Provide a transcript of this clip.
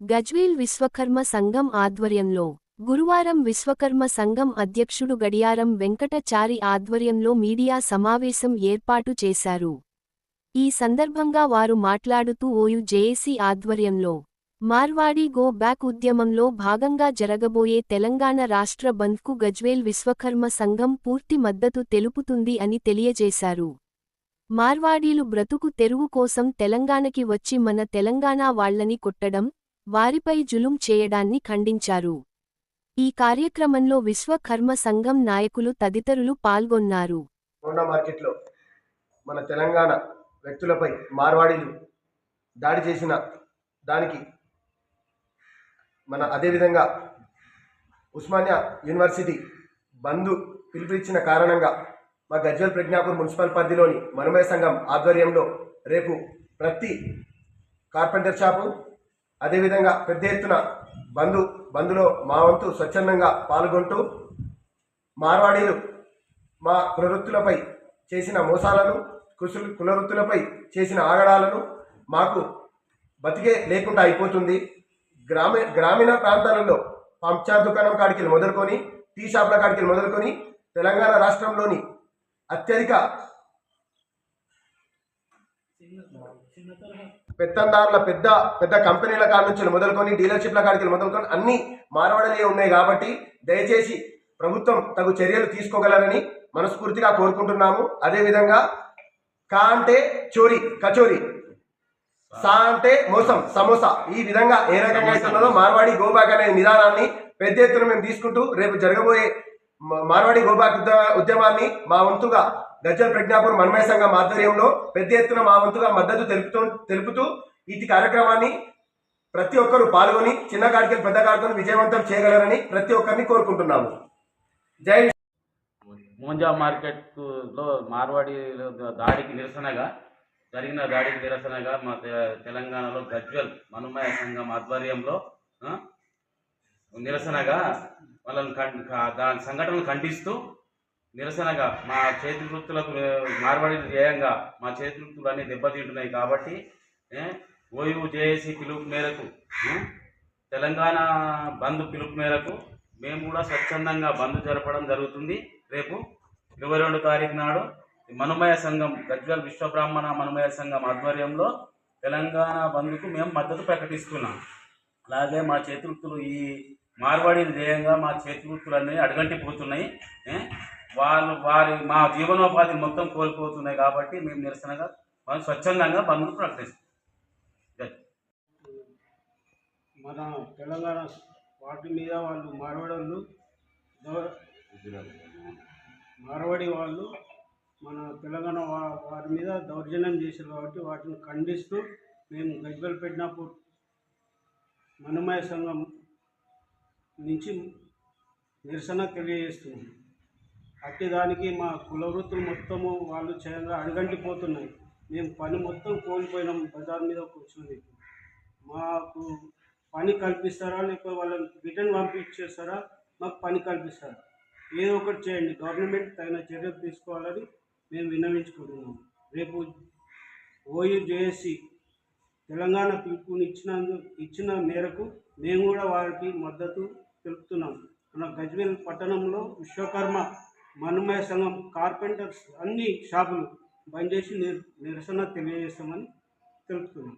గజ్వేల్ విశ్వకర్మ సంఘం ఆధ్వర్యంలో గురువారం విశ్వకర్మ సంఘం అధ్యక్షుడు గడియారం వెంకటచారి ఆధ్వర్యంలో మీడియా సమావేశం ఏర్పాటు చేశారు. ఈ సందర్భంగా వారు మాట్లాడుతూ ఓయు జేఏసీ ఆధ్వర్యంలో మార్వాడి గో బ్యాక్ ఉద్యమంలో భాగంగా జరగబోయే తెలంగాణ రాష్ట్ర బంద్కు గజ్వేల్ విశ్వకర్మ సంఘం పూర్తి మద్దతు తెలుపుతుంది అని తెలియజేశారు. మార్వాడీలు బ్రతుకు తెరువు కోసం తెలంగాణకి వచ్చి మన తెలంగాణ వాళ్ళని కొట్టడం వారిపై జులుం చేయడాన్ని ఖండించారు. ఈ కార్యక్రమంలో విశ్వకర్మ సంఘం నాయకులు తదితరులు పాల్గొన్నారు. మార్కెట్లో మన తెలంగాణ వ్యక్తులపై మార్వాడీలు దాడి చేసిన దానికి మన అదేవిధంగా ఉస్మానియా యూనివర్సిటీ బంధు పిలుపునిచ్చిన కారణంగా మా గజ్వల్ ప్రజ్ఞాపూర్ మున్సిపల్ పరిధిలోని మనుమయ సంఘం ఆధ్వర్యంలో రేపు ప్రతి కార్పెంటర్ షాపు అదేవిధంగా పెద్ద ఎత్తున బంధు బంధులో మా వంతు స్వచ్ఛందంగా పాల్గొంటూ మార్వాడీలు మా కులవృత్తులపై చేసిన మోసాలను కుసులు కులవృత్తులపై చేసిన ఆగడాలను మాకు బతికే లేకుండా అయిపోతుంది. గ్రామీ గ్రామీణ ప్రాంతాలలో పంచార్ దుకాణం కాడికి మొదలుకొని టీ షాపుల కాడికి మొదలుకొని తెలంగాణ రాష్ట్రంలోని అత్యధిక పెత్తందారుల పెద్ద పెద్ద కంపెనీల కాడ నుంచి మొదలుకొని డీలర్షిప్ల కాడికి మొదలుకొని అన్ని మారవడలే ఉన్నాయి కాబట్టి దయచేసి ప్రభుత్వం తగు చర్యలు తీసుకోగలరని మనస్ఫూర్తిగా కోరుకుంటున్నాము. అదేవిధంగా కా అంటే చోరీ కచోరీ. సా అంటే మోసం సమోసా. ఈ విధంగా ఏ రకంగా ఇస్తున్నదో మార్వాడి గోబాక్ అనే నిదానాన్ని పెద్ద ఎత్తున మేము తీసుకుంటూ రేపు జరగబోయే మార్వాడి గోబాక్ ఉద్య- ఉద్యమాన్ని మా వంతుగా గజ్జల్ ప్రజ్ఞాపూర్ మన్మయ సంఘం ఆధ్వర్యంలో పెద్ద ఎత్తున మా వంతుగా మద్దతు తెలుపుతూ తెలుపుతూ ఈ కార్యక్రమాన్ని ప్రతి ఒక్కరూ పాల్గొని చిన్న కాడికి పెద్ద కాడికి విజయవంతం చేయగలరని ప్రతి ఒక్కరిని కోరుకుంటున్నాము. జై మోంజా మార్కెట్లో మార్వాడి దాడికి నిరసనగా జరిగిన దాడికి నిరసనగా మా తెలంగాణలో గజ్వల్ మనుమయ సంఘం ఆధ్వర్యంలో నిరసనగా వాళ్ళని దాని సంఘటనలు ఖండిస్తూ నిరసనగా మా చేతి వృత్తులకు మార్బడి ధ్యేయంగా మా చేతి వృత్తులు అన్నీ దెబ్బతింటున్నాయి కాబట్టి ఓయూ జేఏసీ పిలుపు మేరకు తెలంగాణ బంద్ పిలుపు మేరకు మేము కూడా స్వచ్ఛందంగా బంద్ జరపడం జరుగుతుంది. రేపు ఇరవై రెండు తారీఖు నాడు మనమయ సంఘం గజ్వల్ విశ్వబ్రాహ్మణ మనమయ సంఘం ఆధ్వర్యంలో తెలంగాణ బంద్కు మేము మద్దతు ప్రకటిస్తున్నాం. అలాగే మా చేతివృత్తులు ఈ మార్వాడి ధ్యేయంగా మా చేతి వృత్తులన్నీ అడగంటిపోతున్నాయి వాళ్ళు వారి మా జీవనోపాధి మొత్తం కోల్పోతున్నాయి కాబట్టి మేము నిరసనగా మనం స్వచ్ఛందంగా బంద్ను ప్రకటిస్తాం. మన తెలంగాణ వాటి మీద వాళ్ళు మార్వాడోళ్ళు మార్వాడి వాళ్ళు మన తెలంగాణ వారి మీద దౌర్జన్యం చేశారు కాబట్టి వాటిని ఖండిస్తూ మేము గజ్వల్ పెట్టినప్పుడు మనమయ సంఘం నుంచి నిరసన తెలియజేస్తుంది. అట్టి దానికి మా కుల వృత్తులు మొత్తము వాళ్ళు చేయగా అడగంటిపోతున్నాయి మేము పని మొత్తం కోల్పోయినాం బజార్ మీద కూర్చొని. మాకు పని కల్పిస్తారా? లేకపోతే వాళ్ళని రిటర్న్ పంపించేస్తారా? మాకు పని కల్పిస్తారా. ఏదో ఒకటి చేయండి. గవర్నమెంట్ తగిన చర్యలు తీసుకోవాలని మేము విన్నవించుకుంటున్నాం. రేపు ఓయూ జేఏసీ తెలంగాణ పిలుపుని ఇచ్చిన మేరకు మేము కూడా వారికి మద్దతు తెలుపుతున్నాం. మన గజ్వేల్ పట్టణంలో విశ్వకర్మ మనుమయ సంఘం కార్పెంటర్స్ అన్ని షాపులు బంద్ చేసి నిర్ నిరసన తెలియజేస్తామని తెలుపుతున్నాం.